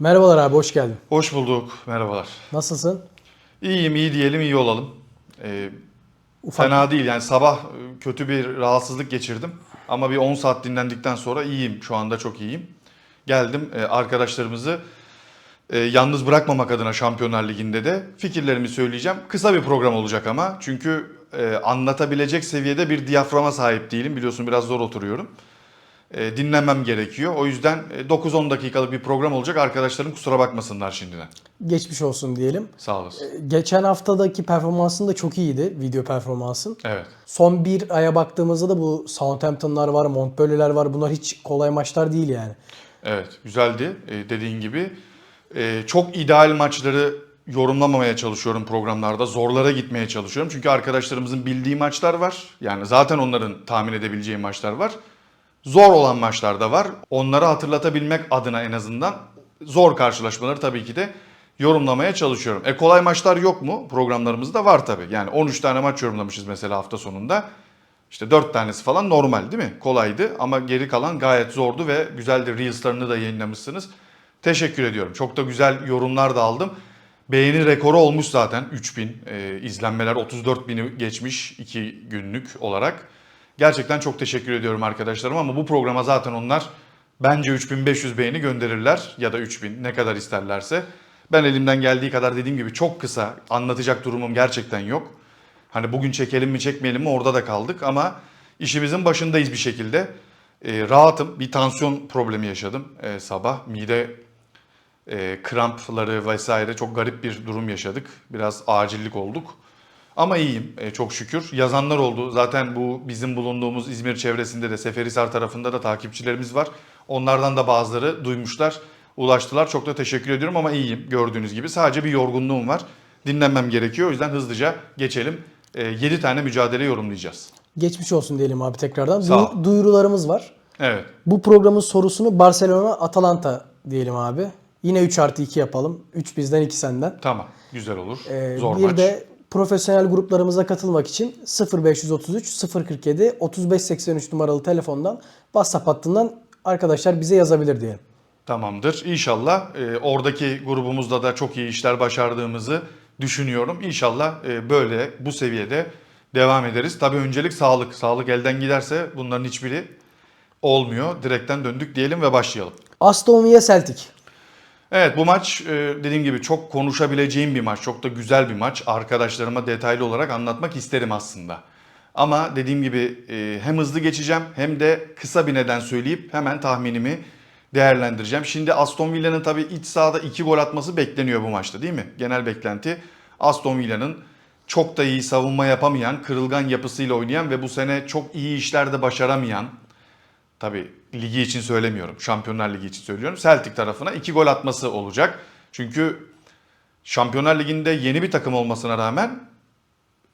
Merhabalar abi hoş geldin. Hoş bulduk. Merhabalar. Nasılsın? İyiyim, iyi diyelim, iyi olalım. Ee, Ufak fena değil yani sabah e, kötü bir rahatsızlık geçirdim. Ama bir 10 saat dinlendikten sonra iyiyim. Şu anda çok iyiyim. Geldim e, arkadaşlarımızı e, yalnız bırakmamak adına Şampiyonlar Ligi'nde de fikirlerimi söyleyeceğim. Kısa bir program olacak ama. Çünkü e, anlatabilecek seviyede bir diyaframa sahip değilim. Biliyorsun biraz zor oturuyorum. E, dinlenmem gerekiyor. O yüzden e, 9-10 dakikalık bir program olacak. Arkadaşlarım kusura bakmasınlar şimdiden. geçmiş olsun diyelim. Sağ olasın. Geçen haftadaki performansın da çok iyiydi. Video performansın. Evet. Son bir aya baktığımızda da bu Southampton'lar var, Montpellier'ler var. Bunlar hiç kolay maçlar değil yani. Evet, güzeldi e, dediğin gibi. E, çok ideal maçları yorumlamamaya çalışıyorum programlarda. Zorlara gitmeye çalışıyorum. Çünkü arkadaşlarımızın bildiği maçlar var. Yani zaten onların tahmin edebileceği maçlar var. Zor olan maçlar da var. Onları hatırlatabilmek adına en azından zor karşılaşmaları tabii ki de yorumlamaya çalışıyorum. E kolay maçlar yok mu? Programlarımızda var tabii. Yani 13 tane maç yorumlamışız mesela hafta sonunda. İşte 4 tanesi falan normal değil mi? Kolaydı ama geri kalan gayet zordu ve güzel de Reels'larını da yayınlamışsınız. Teşekkür ediyorum. Çok da güzel yorumlar da aldım. Beğeni rekoru olmuş zaten 3000 e, izlenmeler 34 bini geçmiş 2 günlük olarak. Gerçekten çok teşekkür ediyorum arkadaşlarım ama bu programa zaten onlar bence 3500 beğeni gönderirler ya da 3000 ne kadar isterlerse. Ben elimden geldiği kadar dediğim gibi çok kısa anlatacak durumum gerçekten yok. Hani bugün çekelim mi çekmeyelim mi orada da kaldık ama işimizin başındayız bir şekilde. Ee, rahatım. Bir tansiyon problemi yaşadım ee, sabah. Mide e, krampları vesaire çok garip bir durum yaşadık. Biraz acillik olduk. Ama iyiyim e, çok şükür. Yazanlar oldu. Zaten bu bizim bulunduğumuz İzmir çevresinde de Seferihisar tarafında da takipçilerimiz var. Onlardan da bazıları duymuşlar, ulaştılar. Çok da teşekkür ediyorum ama iyiyim gördüğünüz gibi. Sadece bir yorgunluğum var. Dinlenmem gerekiyor. O yüzden hızlıca geçelim. 7 tane mücadele yorumlayacağız. Geçmiş olsun diyelim abi tekrardan. Sağ ol. Du- duyurularımız var. Evet. Bu programın sorusunu Barcelona Atalanta diyelim abi. Yine 3 artı 2 yapalım. 3 bizden 2 senden. Tamam. Güzel olur. Ee, Zor bir maç. de profesyonel gruplarımıza katılmak için 0533 047 3583 numaralı telefondan WhatsApp hattından arkadaşlar bize yazabilir diyelim. Tamamdır. İnşallah e, oradaki grubumuzda da çok iyi işler başardığımızı düşünüyorum. İnşallah e, böyle bu seviyede devam ederiz. Tabii öncelik sağlık. Sağlık elden giderse bunların hiçbiri olmuyor. Direkten döndük diyelim ve başlayalım. Aston Villa Celtic. Evet bu maç e, dediğim gibi çok konuşabileceğim bir maç. Çok da güzel bir maç. Arkadaşlarıma detaylı olarak anlatmak isterim aslında. Ama dediğim gibi e, hem hızlı geçeceğim hem de kısa bir neden söyleyip hemen tahminimi değerlendireceğim. Şimdi Aston Villa'nın tabii iç sahada 2 gol atması bekleniyor bu maçta değil mi? Genel beklenti Aston Villa'nın çok da iyi savunma yapamayan, kırılgan yapısıyla oynayan ve bu sene çok iyi işlerde başaramayan Tabii ligi için söylemiyorum. Şampiyonlar Ligi için söylüyorum. Celtic tarafına 2 gol atması olacak. Çünkü Şampiyonlar Ligi'nde yeni bir takım olmasına rağmen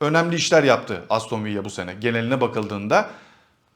önemli işler yaptı Aston Villa bu sene. Geneline bakıldığında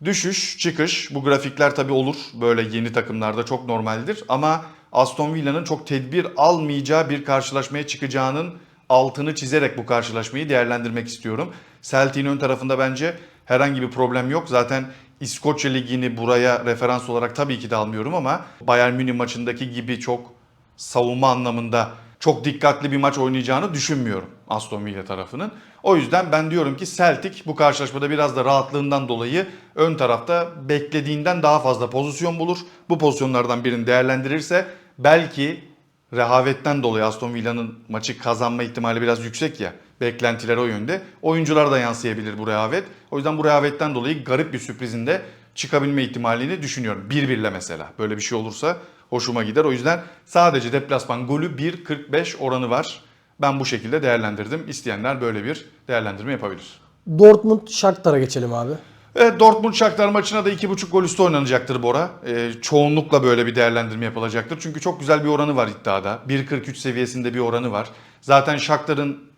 düşüş, çıkış bu grafikler tabii olur. Böyle yeni takımlarda çok normaldir. Ama Aston Villa'nın çok tedbir almayacağı bir karşılaşmaya çıkacağının altını çizerek bu karşılaşmayı değerlendirmek istiyorum. Celtic'in ön tarafında bence herhangi bir problem yok. Zaten İskoçya Ligi'ni buraya referans olarak tabii ki de almıyorum ama Bayern Münih maçındaki gibi çok savunma anlamında çok dikkatli bir maç oynayacağını düşünmüyorum Aston Villa tarafının. O yüzden ben diyorum ki Celtic bu karşılaşmada biraz da rahatlığından dolayı ön tarafta beklediğinden daha fazla pozisyon bulur. Bu pozisyonlardan birini değerlendirirse belki rehavetten dolayı Aston Villa'nın maçı kazanma ihtimali biraz yüksek ya. Beklentiler o yönde. Oyunculara da yansıyabilir bu rehavet. O yüzden bu rehavetten dolayı garip bir sürprizin de çıkabilme ihtimalini düşünüyorum. 1-1'le mesela. Böyle bir şey olursa hoşuma gider. O yüzden sadece deplasman golü 1.45 oranı var. Ben bu şekilde değerlendirdim. İsteyenler böyle bir değerlendirme yapabilir. Dortmund Shakhtar'a geçelim abi. Evet Dortmund Shakhtar maçına da 2.5 gol üstü oynanacaktır Bora. Ee, çoğunlukla böyle bir değerlendirme yapılacaktır. Çünkü çok güzel bir oranı var iddiada. 1.43 seviyesinde bir oranı var. Zaten Shakhtar'ın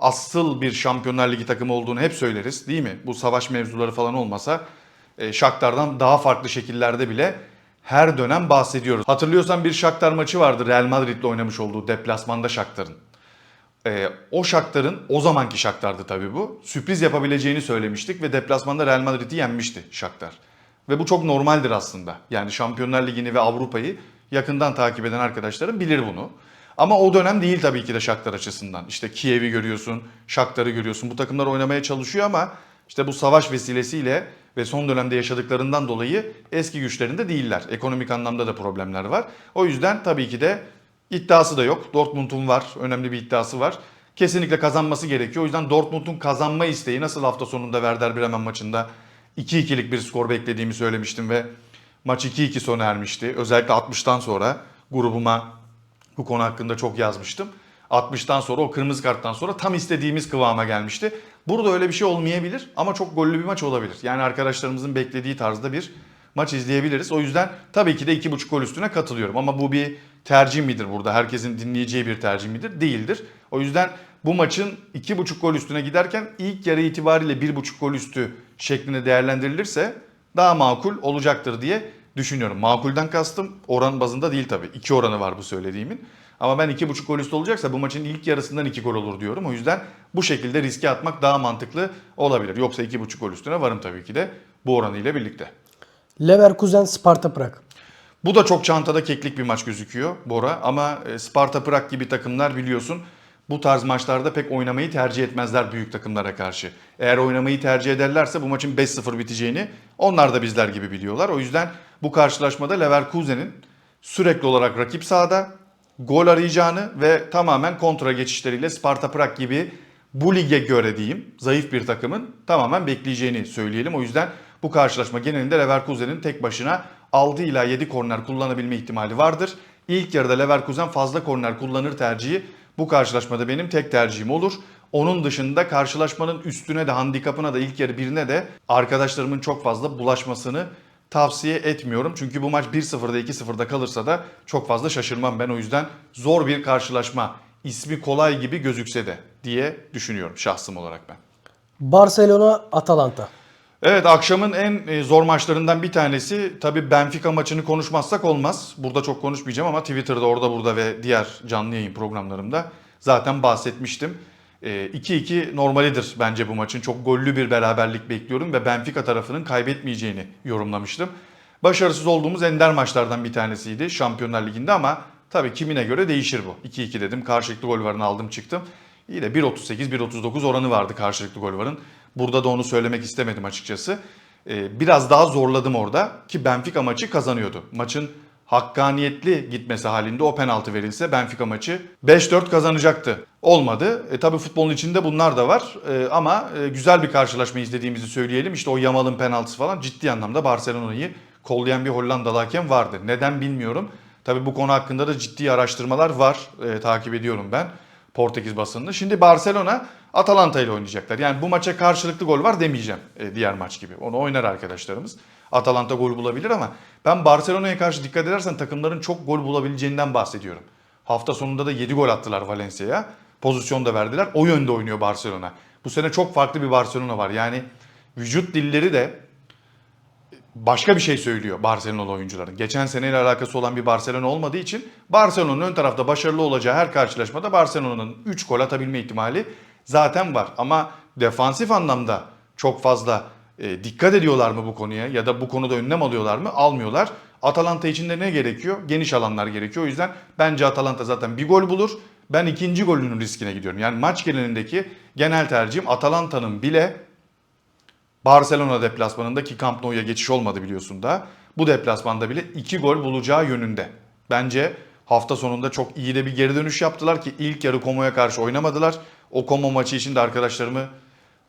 asıl bir Şampiyonlar Ligi takımı olduğunu hep söyleriz değil mi? Bu savaş mevzuları falan olmasa e, Shakhtar'dan daha farklı şekillerde bile her dönem bahsediyoruz. Hatırlıyorsan bir Shakhtar maçı vardı Real Madrid'le oynamış olduğu deplasmanda Shakhtar'ın. Ee, o Shakhtar'ın o zamanki Shakhtar'dı tabii bu. Sürpriz yapabileceğini söylemiştik ve deplasmanda Real Madrid'i yenmişti Shakhtar. Ve bu çok normaldir aslında. Yani Şampiyonlar Ligi'ni ve Avrupa'yı Yakından takip eden arkadaşlarım bilir bunu. Ama o dönem değil tabii ki de Shakhtar açısından. İşte Kiev'i görüyorsun, Shakhtar'ı görüyorsun. Bu takımlar oynamaya çalışıyor ama işte bu savaş vesilesiyle ve son dönemde yaşadıklarından dolayı eski güçlerinde değiller. Ekonomik anlamda da problemler var. O yüzden tabii ki de iddiası da yok. Dortmund'un var, önemli bir iddiası var. Kesinlikle kazanması gerekiyor. O yüzden Dortmund'un kazanma isteği nasıl hafta sonunda Werder Bremen maçında 2-2'lik bir skor beklediğimi söylemiştim ve maç 2-2 sona ermişti. Özellikle 60'tan sonra grubuma bu konu hakkında çok yazmıştım. 60'tan sonra o kırmızı karttan sonra tam istediğimiz kıvama gelmişti. Burada öyle bir şey olmayabilir ama çok gollü bir maç olabilir. Yani arkadaşlarımızın beklediği tarzda bir maç izleyebiliriz. O yüzden tabii ki de 2.5 gol üstüne katılıyorum. Ama bu bir tercih midir burada? Herkesin dinleyeceği bir tercih midir? Değildir. O yüzden bu maçın 2.5 gol üstüne giderken ilk yarı itibariyle 1.5 gol üstü şeklinde değerlendirilirse daha makul olacaktır diye düşünüyorum. Makulden kastım oran bazında değil tabii. İki oranı var bu söylediğimin. Ama ben 2.5 gol üstü olacaksa bu maçın ilk yarısından 2 gol olur diyorum. O yüzden bu şekilde riske atmak daha mantıklı olabilir. Yoksa 2.5 gol üstüne varım tabii ki de bu oranıyla birlikte. Leverkusen Sparta Prag. Bu da çok çantada keklik bir maç gözüküyor Bora ama e, Sparta Prag gibi takımlar biliyorsun bu tarz maçlarda pek oynamayı tercih etmezler büyük takımlara karşı. Eğer oynamayı tercih ederlerse bu maçın 5-0 biteceğini onlar da bizler gibi biliyorlar. O yüzden bu karşılaşmada Leverkusen'in sürekli olarak rakip sahada gol arayacağını ve tamamen kontra geçişleriyle Sparta Prag gibi bu lige göre diyeyim zayıf bir takımın tamamen bekleyeceğini söyleyelim. O yüzden bu karşılaşma genelinde Leverkusen'in tek başına 6 ila 7 korner kullanabilme ihtimali vardır. İlk yarıda Leverkusen fazla korner kullanır tercihi bu karşılaşmada benim tek tercihim olur. Onun dışında karşılaşmanın üstüne de handikapına da ilk yarı birine de arkadaşlarımın çok fazla bulaşmasını tavsiye etmiyorum. Çünkü bu maç 1-0'da 2-0'da kalırsa da çok fazla şaşırmam ben. O yüzden zor bir karşılaşma. İsmi kolay gibi gözükse de diye düşünüyorum şahsım olarak ben. Barcelona Atalanta. Evet akşamın en e, zor maçlarından bir tanesi. Tabii Benfica maçını konuşmazsak olmaz. Burada çok konuşmayacağım ama Twitter'da orada burada ve diğer canlı yayın programlarımda zaten bahsetmiştim. E, 2-2 normalidir bence bu maçın. Çok gollü bir beraberlik bekliyorum ve Benfica tarafının kaybetmeyeceğini yorumlamıştım. Başarısız olduğumuz ender maçlardan bir tanesiydi Şampiyonlar Ligi'nde ama tabii kimine göre değişir bu. 2-2 dedim karşılıklı gol varını aldım çıktım. İyi de 1.38-1.39 oranı vardı karşılıklı gol varın. Burada da onu söylemek istemedim açıkçası. Ee, biraz daha zorladım orada ki Benfica maçı kazanıyordu. Maçın hakkaniyetli gitmesi halinde o penaltı verilse Benfica maçı 5-4 kazanacaktı. Olmadı. E, tabii futbolun içinde bunlar da var. E, ama e, güzel bir karşılaşma izlediğimizi söyleyelim. İşte o Yamal'ın penaltısı falan ciddi anlamda Barcelona'yı kollayan bir Hollandalı hakem vardı. Neden bilmiyorum. Tabii bu konu hakkında da ciddi araştırmalar var. E, takip ediyorum ben. Portekiz basınında. Şimdi Barcelona Atalanta ile oynayacaklar. Yani bu maça karşılıklı gol var demeyeceğim e, diğer maç gibi. Onu oynar arkadaşlarımız. Atalanta gol bulabilir ama ben Barcelona'ya karşı dikkat edersen takımların çok gol bulabileceğinden bahsediyorum. Hafta sonunda da 7 gol attılar Valencia'ya. Pozisyon da verdiler. O yönde oynuyor Barcelona. Bu sene çok farklı bir Barcelona var. Yani vücut dilleri de başka bir şey söylüyor Barcelona oyuncuların. Geçen seneyle alakası olan bir Barcelona olmadığı için Barcelona'nın ön tarafta başarılı olacağı her karşılaşmada Barcelona'nın 3 gol atabilme ihtimali zaten var. Ama defansif anlamda çok fazla e, dikkat ediyorlar mı bu konuya ya da bu konuda önlem alıyorlar mı? Almıyorlar. Atalanta için de ne gerekiyor? Geniş alanlar gerekiyor. O yüzden bence Atalanta zaten bir gol bulur. Ben ikinci golünün riskine gidiyorum. Yani maç genelindeki genel tercihim Atalanta'nın bile Barcelona deplasmanındaki Camp Nou'ya geçiş olmadı biliyorsun da. Bu deplasmanda bile 2 gol bulacağı yönünde. Bence hafta sonunda çok iyi de bir geri dönüş yaptılar ki ilk yarı Como'ya karşı oynamadılar. O Como maçı için de arkadaşlarımı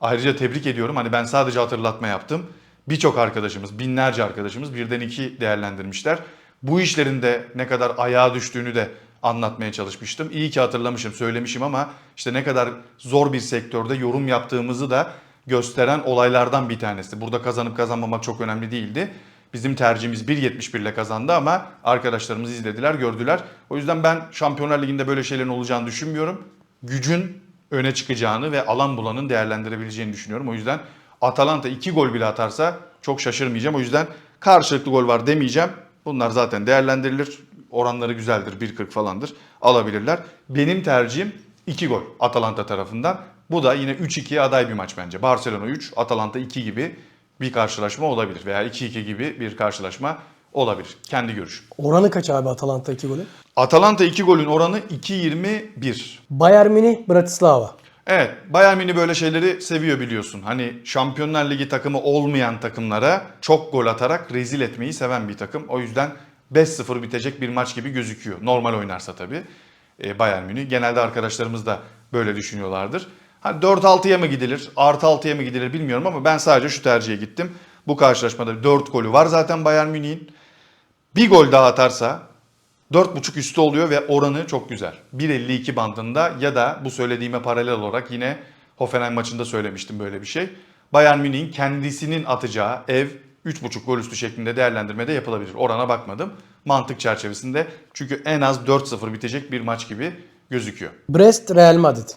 ayrıca tebrik ediyorum. Hani ben sadece hatırlatma yaptım. Birçok arkadaşımız, binlerce arkadaşımız birden iki değerlendirmişler. Bu işlerin de ne kadar ayağa düştüğünü de anlatmaya çalışmıştım. İyi ki hatırlamışım, söylemişim ama işte ne kadar zor bir sektörde yorum yaptığımızı da gösteren olaylardan bir tanesi. Burada kazanıp kazanmamak çok önemli değildi. Bizim tercihimiz 1.71 ile kazandı ama arkadaşlarımız izlediler, gördüler. O yüzden ben Şampiyonlar Ligi'nde böyle şeylerin olacağını düşünmüyorum. Gücün öne çıkacağını ve alan bulanın değerlendirebileceğini düşünüyorum. O yüzden Atalanta 2 gol bile atarsa çok şaşırmayacağım. O yüzden karşılıklı gol var demeyeceğim. Bunlar zaten değerlendirilir. Oranları güzeldir. 1.40 falandır. Alabilirler. Benim tercihim 2 gol Atalanta tarafından. Bu da yine 3-2'ye aday bir maç bence. Barcelona 3, Atalanta 2 gibi bir karşılaşma olabilir. Veya 2-2 gibi bir karşılaşma olabilir. Kendi görüşüm. Oranı kaç abi Atalanta 2 golü? Atalanta 2 golün oranı 2.21. Bayern Münih Bratislava. Evet, Bayern Münih böyle şeyleri seviyor biliyorsun. Hani Şampiyonlar Ligi takımı olmayan takımlara çok gol atarak rezil etmeyi seven bir takım. O yüzden 5-0 bitecek bir maç gibi gözüküyor. Normal oynarsa tabii e, Bayern Münih. Genelde arkadaşlarımız da böyle düşünüyorlardır. Hani 4-6'ya mı gidilir, artı 6'ya mı gidilir bilmiyorum ama ben sadece şu tercihe gittim. Bu karşılaşmada 4 golü var zaten Bayern Münih'in. Bir gol daha atarsa 4.5 üstü oluyor ve oranı çok güzel. 1.52 bandında ya da bu söylediğime paralel olarak yine Hoffenheim maçında söylemiştim böyle bir şey. Bayern Münih'in kendisinin atacağı ev 3.5 gol üstü şeklinde değerlendirmede yapılabilir. Orana bakmadım. Mantık çerçevesinde çünkü en az 4-0 bitecek bir maç gibi gözüküyor. Brest Real Madrid.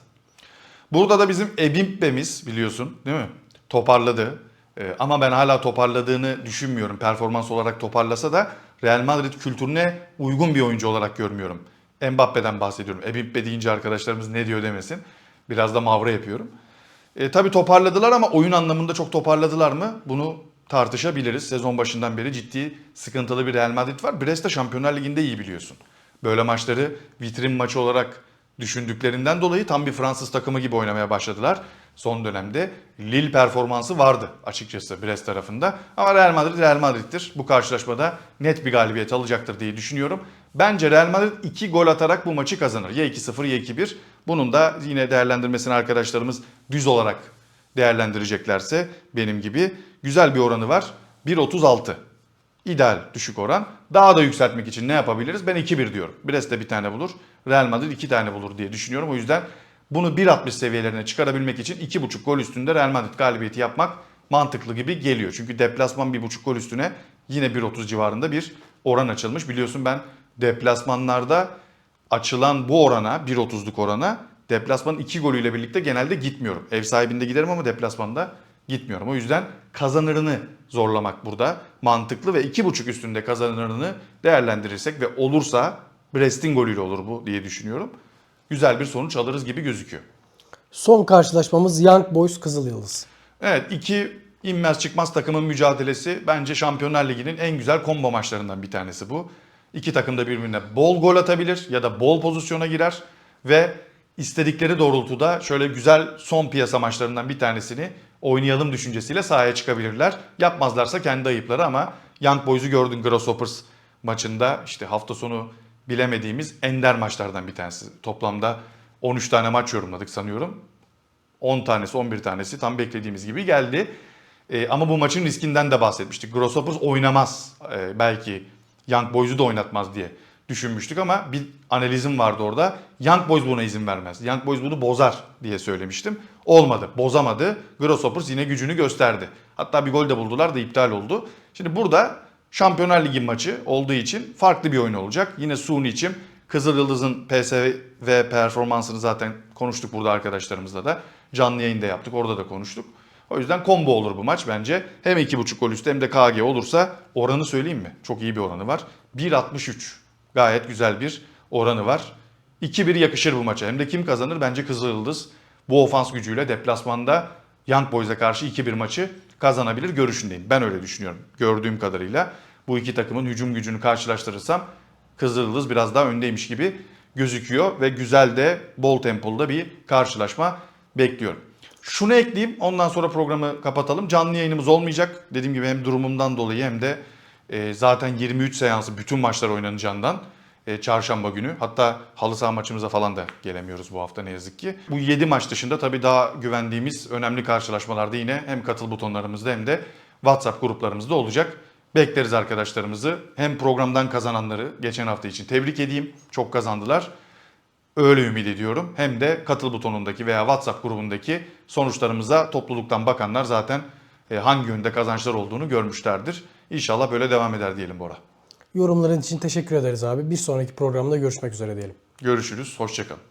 Burada da bizim Ebimpe'miz biliyorsun değil mi? Toparladı. Ee, ama ben hala toparladığını düşünmüyorum. Performans olarak toparlasa da Real Madrid kültürüne uygun bir oyuncu olarak görmüyorum. Mbappe'den bahsediyorum. Ebimpe deyince arkadaşlarımız ne diyor demesin. Biraz da mavra yapıyorum. E, tabii toparladılar ama oyun anlamında çok toparladılar mı? Bunu tartışabiliriz. Sezon başından beri ciddi sıkıntılı bir Real Madrid var. Brest de Şampiyonlar Ligi'nde iyi biliyorsun. Böyle maçları vitrin maçı olarak düşündüklerinden dolayı tam bir Fransız takımı gibi oynamaya başladılar. Son dönemde Lille performansı vardı açıkçası Brest tarafında. Ama Real Madrid Real Madrid'dir. Bu karşılaşmada net bir galibiyet alacaktır diye düşünüyorum. Bence Real Madrid 2 gol atarak bu maçı kazanır. Ya 2-0 ya 2-1. Bunun da yine değerlendirmesini arkadaşlarımız düz olarak değerlendireceklerse benim gibi güzel bir oranı var. 1.36. İdeal düşük oran. Daha da yükseltmek için ne yapabiliriz? Ben 2-1 diyorum. Brest de bir tane bulur. Real Madrid 2 tane bulur diye düşünüyorum. O yüzden bunu 1.60 seviyelerine çıkarabilmek için 2.5 gol üstünde Real Madrid galibiyeti yapmak mantıklı gibi geliyor. Çünkü deplasman 1.5 gol üstüne yine 1.30 civarında bir oran açılmış. Biliyorsun ben deplasmanlarda açılan bu orana 1.30'luk orana deplasmanın 2 golüyle birlikte genelde gitmiyorum. Ev sahibinde giderim ama deplasmanda gitmiyorum. O yüzden kazanırını zorlamak burada mantıklı ve 2.5 üstünde kazanırını değerlendirirsek ve olursa Brest'in golüyle olur bu diye düşünüyorum. Güzel bir sonuç alırız gibi gözüküyor. Son karşılaşmamız Young Boys Kızıl Yıldız. Evet iki inmez çıkmaz takımın mücadelesi bence Şampiyonlar Ligi'nin en güzel combo maçlarından bir tanesi bu. İki takım da birbirine bol gol atabilir ya da bol pozisyona girer ve istedikleri doğrultuda şöyle güzel son piyasa maçlarından bir tanesini oynayalım düşüncesiyle sahaya çıkabilirler. Yapmazlarsa kendi ayıpları ama Young Boys'u gördün Grasshoppers maçında işte hafta sonu bilemediğimiz ender maçlardan bir tanesi. Toplamda 13 tane maç yorumladık sanıyorum. 10 tanesi 11 tanesi tam beklediğimiz gibi geldi. Ee, ama bu maçın riskinden de bahsetmiştik. Grasshoppers oynamaz Ee, belki Young Boys'u da oynatmaz diye düşünmüştük ama bir analizim vardı orada. Young Boys buna izin vermez. Young Boys bunu bozar diye söylemiştim. Olmadı. Bozamadı. Grasshoppers yine gücünü gösterdi. Hatta bir gol de buldular da iptal oldu. Şimdi burada Şampiyonlar Ligi maçı olduğu için farklı bir oyun olacak. Yine Suni için Kızıl Yıldız'ın PSV performansını zaten konuştuk burada arkadaşlarımızla da. Canlı yayında yaptık. Orada da konuştuk. O yüzden combo olur bu maç bence. Hem 2.5 gol üstü hem de KG olursa oranı söyleyeyim mi? Çok iyi bir oranı var. 1.63. Gayet güzel bir oranı var. 2-1 yakışır bu maça. Hem de kim kazanır? Bence Kızıl Yıldız bu ofans gücüyle deplasmanda Young Boys'a karşı 2-1 maçı kazanabilir görüşündeyim. Ben öyle düşünüyorum gördüğüm kadarıyla. Bu iki takımın hücum gücünü karşılaştırırsam Kızıl Yıldız biraz daha öndeymiş gibi gözüküyor ve güzel de bol tempolu da bir karşılaşma bekliyorum. Şunu ekleyeyim ondan sonra programı kapatalım. Canlı yayınımız olmayacak. Dediğim gibi hem durumumdan dolayı hem de e, zaten 23 seansı bütün maçlar oynanacağından e, çarşamba günü. Hatta halı saha maçımıza falan da gelemiyoruz bu hafta ne yazık ki. Bu 7 maç dışında tabii daha güvendiğimiz önemli karşılaşmalarda yine hem katıl butonlarımızda hem de WhatsApp gruplarımızda olacak. Bekleriz arkadaşlarımızı. Hem programdan kazananları geçen hafta için tebrik edeyim. Çok kazandılar. Öyle ümit ediyorum. Hem de katıl butonundaki veya WhatsApp grubundaki sonuçlarımıza topluluktan bakanlar zaten e, hangi yönde kazançlar olduğunu görmüşlerdir. İnşallah böyle devam eder diyelim Bora. Yorumların için teşekkür ederiz abi. Bir sonraki programda görüşmek üzere diyelim. Görüşürüz. Hoşçakalın.